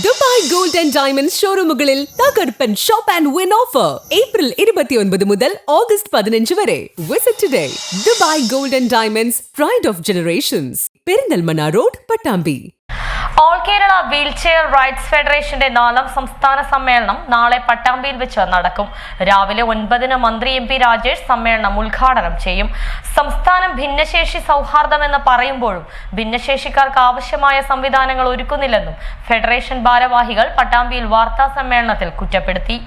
Dubai gold and diamond ഷോറൂമുകളിൽ തകർപ്പൻ shop and win offer. April ഇരുപത്തിയൊൻപത് മുതൽ ഓഗസ്റ്റ് പതിനഞ്ച് വരെ. Visit today Dubai gold and diamonds pride of generations Perinthalmanna road Pattambi. All Kerala wheelchair rights ഫെഡറേഷന്റെ നാലാം സംസ്ഥാന സമ്മേളനം നാളെ പട്ടാമ്പിയിൽ വെച്ച് നടക്കും. രാവിലെ ഒൻപതിന് മന്ത്രി എം പി രാജേഷ് സമ്മേളനം ഉദ്ഘാടനം ചെയ്യും. സംസ്ഥാനം ഭിന്നശേഷി സൗഹാർദ്ദമെന്ന് പറയുമ്പോഴും ഭിന്നശേഷിക്കാർക്ക് ആവശ്യമായ സംവിധാനങ്ങൾ ഒരുക്കുന്നില്ലെന്നും ഫെഡറേഷൻ ഭാരവാഹികൾ പട്ടാമ്പിയിൽ വാർത്താ സമ്മേളനത്തിൽ കുറ്റപ്പെടുത്തി.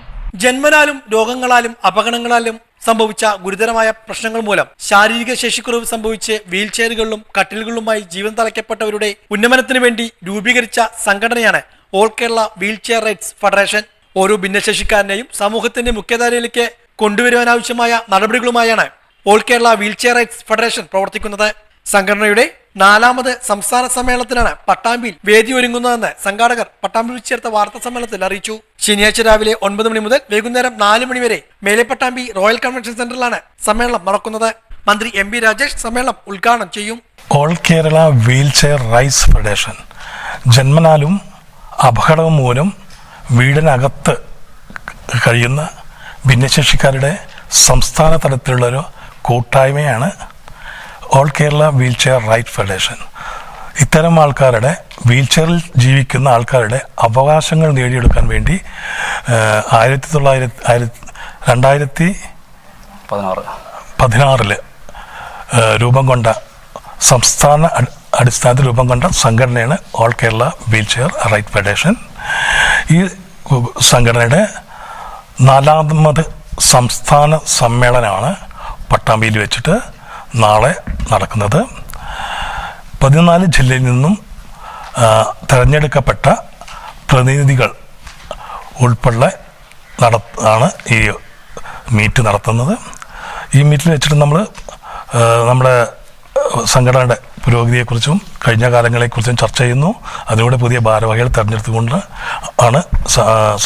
ജന്മനാലും രോഗങ്ങളാലും അപകടങ്ങളാലും സംഭവിച്ച ഗുരുതരമായ പ്രശ്നങ്ങൾ മൂലം ശാരീരിക ശേഷിക്കുറവ് സംഭവിച്ച് വീൽചെയറുകളിലും കട്ടിലുകളിലുമായി ജീവൻ തളയ്ക്കപ്പെട്ടവരുടെ ഉന്നമനത്തിനു വേണ്ടി രൂപീകരിച്ച സംഘടനയാണ് all Kerala wheelchair rights federation. ഓരോ ഭിന്നശേഷിക്കാരനെയും സമൂഹത്തിന്റെ മുഖ്യധാരയിലേക്ക് കൊണ്ടുവരുവാനാവശ്യമായ നടപടികളുമായാണ് all Kerala wheelchair rights federation പ്രവർത്തിക്കുന്നത്. സംഘടനയുടെ നാലാമത് സംസ്ഥാന സമ്മേളനത്തിനാണ് പട്ടാമ്പിയിൽ വേദി ഒരുങ്ങുന്നതെന്ന് സംഘാടകർ പട്ടാമ്പിയിൽ ചേർത്ത വാർത്താ സമ്മേളനത്തിൽ അറിയിച്ചു. ശനിയാഴ്ച രാവിലെ ഒൻപത് മണി മുതൽ വൈകുന്നേരം നാല് മണി വരെ മേലെ പട്ടാമ്പി റോയൽ കൺവെൻഷൻ സെന്ററിലാണ് സമ്മേളനം നടക്കുന്നത്. മന്ത്രി എം ബി രാജേഷ് സമ്മേളനം ഉദ്ഘാടനം ചെയ്യും. All Kerala wheelchair rights federation. ജന്മനാലും അപകടം മൂലം വീടിനകത്ത് കഴിയുന്ന ഭിന്നശേഷിക്കാരുടെ സംസ്ഥാന തലത്തിലുള്ളൊരു കൂട്ടായ്മയാണ് all Kerala wheelchair right federation. ഇത്തരം ആൾക്കാരുടെ വീൽചെയറിൽ ജീവിക്കുന്ന ആൾക്കാരുടെ അവകാശങ്ങൾ നേടിയെടുക്കാൻ വേണ്ടി ആയിരത്തി തൊള്ളായിരത്തി ആയിരത്തി രണ്ടായിരത്തി പതിനാറ്. പതിനാറിൽ രൂപം കൊണ്ട സംസ്ഥാന അടി- അടിസ്ഥാനത്തിൽ രൂപം കൊണ്ട സംഘടനയാണ് all Kerala wheelchair right federation. ഈ സംഘടനയുടെ നാലാമത് സംസ്ഥാന സമ്മേളനമാണ് പട്ടാമ്പിയിൽ വെച്ചിട്ട് നാളെ നടക്കുന്നത്. പതിനാല് ജില്ലയിൽ നിന്നും തിരഞ്ഞെടുക്കപ്പെട്ട പ്രതിനിധികൾ ഉൾപ്പെടെ നട ആണ് ഈ മീറ്റ് നടത്തുന്നത്. ഈ മീറ്റിൽ വെച്ചിട്ട് നമ്മൾ നമ്മുടെ സംഘടനയുടെ പുരോഗതിയെക്കുറിച്ചും കഴിഞ്ഞ കാലങ്ങളെക്കുറിച്ചും ചർച്ച ചെയ്യുന്നു. അതിലൂടെ പുതിയ ഭാരവാഹികൾ തെരഞ്ഞെടുത്തുകൊണ്ട് ആണ്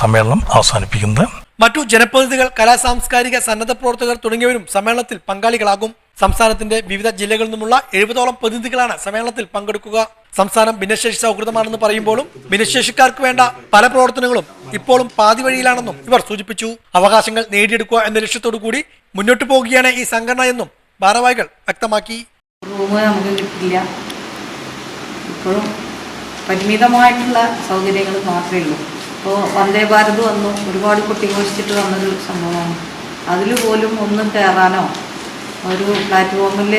സമ്മേളനം അവസാനിപ്പിക്കുന്നത്. മറ്റു ജനപ്രതിനിധികൾ കലാ സാംസ്കാരിക സന്നദ്ധ പ്രവർത്തകർ തുടങ്ങിയവരും സമ്മേളനത്തിൽ പങ്കാളികളാകും. സംസ്ഥാനത്തിന്റെ വിവിധ ജില്ലകളിൽ നിന്നുള്ള എഴുപതോളം പ്രതിനിധികളാണ് സമ്മേളനത്തിൽ പങ്കെടുക്കുക. സംസ്ഥാനം ഭിന്നശേഷി സൗഹൃദമാണെന്ന് പറയുമ്പോഴും ഭിന്നശേഷിക്കാർക്ക് വേണ്ട പല പ്രവർത്തനങ്ങളും ഇപ്പോഴും പാതി വഴിയിലാണെന്നും ഇവർ സൂചിപ്പിച്ചു. അവകാശങ്ങൾ നേടിയെടുക്കുക എന്ന ലക്ഷ്യത്തോടു കൂടി മുന്നോട്ട് പോകുകയാണ് ഈ സംഘടന എന്നും ഭാരവാഹികൾ വ്യക്തമാക്കി. ഇപ്പോഴും പരിമിതമായിട്ടുള്ള സൗകര്യങ്ങൾ മാത്രമേ ഉള്ളൂ. ഇപ്പോൾ വന്ദേ ഭാരത് വന്നു. ഒരുപാട് കൊട്ടിഘോഷിച്ചിട്ട് വന്നൊരു സംഭവമാണ്. അതിൽ പോലും ഒന്നും കയറാനോ ഒരു പ്ലാറ്റ്ഫോമിൽ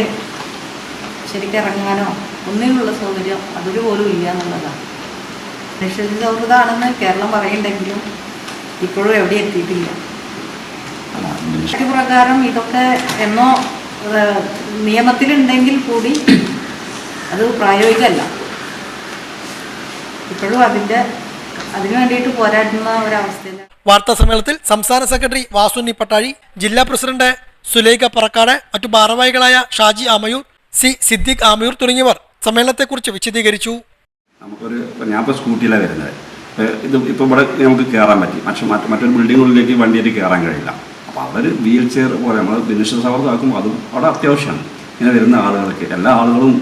ശരിക്കും ഇറങ്ങാനോ ഒന്നിനുള്ള സൗകര്യം അതൊരു പോലും ഇല്ല എന്നുള്ളതാണ്. നിഷേധ സൗഹൃദമാണെന്ന് കേരളം പറയുന്നുണ്ടെങ്കിലും ഇപ്പോഴും എവിടെ എത്തിയിട്ടില്ല. പ്രകാരം ഇതൊക്കെ എന്നോ നിയമത്തിലുണ്ടെങ്കിൽ കൂടി അത് പ്രായോഗികമല്ല. ഇപ്പോഴും അതിന്റെ അതിനു വേണ്ടിയിട്ട് പോരാടുന്ന ഒരവസ്ഥയിലാണ്. വാർത്താ സമ്മേളനത്തിൽ സംസ്ഥാന സെക്രട്ടറി വാസുണ്ണി പട്ടാഴി ജില്ലാ പ്രസിഡന്റ് സുലൈഖ പറക്കാട് മറ്റു ഭാരവാഹികളായ ഷാജി ആമയൂർ സി സിദ്ദിഖ് ആമയൂർ തുടങ്ങിയവർ സമ്മേളനത്തെക്കുറിച്ച് വിശദീകരിച്ചു. നമുക്കൊരു ഞാൻ ഇപ്പോൾ സ്കൂട്ടിയിലാണ് വരുന്നത്. ഇത് ഇപ്പോൾ ഇവിടെ നമുക്ക് കയറാൻ പറ്റി. പക്ഷെ മറ്റു മറ്റൊരു ബിൽഡിങ്ങുകളിലേക്ക് വണ്ടിയായിട്ട് കയറാൻ കഴിയില്ല. അപ്പോൾ അവിടെ വീൽ ചെയർ പോലെ നമ്മൾ ഭിന്നിഷ സൗഹൃദമാക്കുമ്പോൾ അതും അവിടെ അത്യാവശ്യമാണ്. ഇങ്ങനെ വരുന്ന ആളുകൾക്ക് എല്ലാ ആളുകളും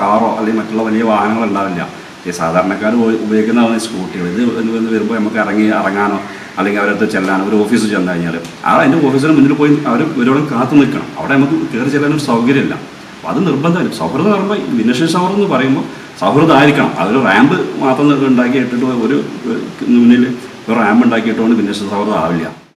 കാറോ അല്ലെങ്കിൽ മറ്റുള്ള വലിയ വാഹനങ്ങൾ ഉണ്ടാവില്ല. ഈ സാധാരണക്കാർ ഉപയോഗിക്കുന്നതാണ് സ്കൂട്ടികൾ. ഇത് വരുമ്പോൾ നമുക്ക് ഇറങ്ങി ഇറങ്ങാനോ അല്ലെങ്കിൽ അവരടുത്ത് ചെല്ലാനോ ഒരു ഓഫീസ് ചെന്ന് കഴിഞ്ഞാൽ ആ അതിന്റെ ഓഫീസിന് മുന്നിൽ പോയി അവർ ഇവരോട് കാത്തു നിൽക്കണം. അവിടെ നമുക്ക് കയറി ചെല്ലാനൊരു സൗകര്യമില്ല. അപ്പോൾ അത് നിർബന്ധമായിരിക്കും. സൗഹൃദം പറയുമ്പോൾ ഭിന്നശേഷി സൗഹൃദം എന്ന് പറയുമ്പോൾ സൗഹൃദമായിരിക്കണം. അതൊരു റാമ്പ് മാത്രം ഉണ്ടാക്കി ഇട്ടിട്ട് ഒരു മുന്നിൽ ഒരു റാമ്പ് ഉണ്ടാക്കിയിട്ടുകൊണ്ട് ഭിന്നശേഷി സൗഹൃദം ആവില്ല.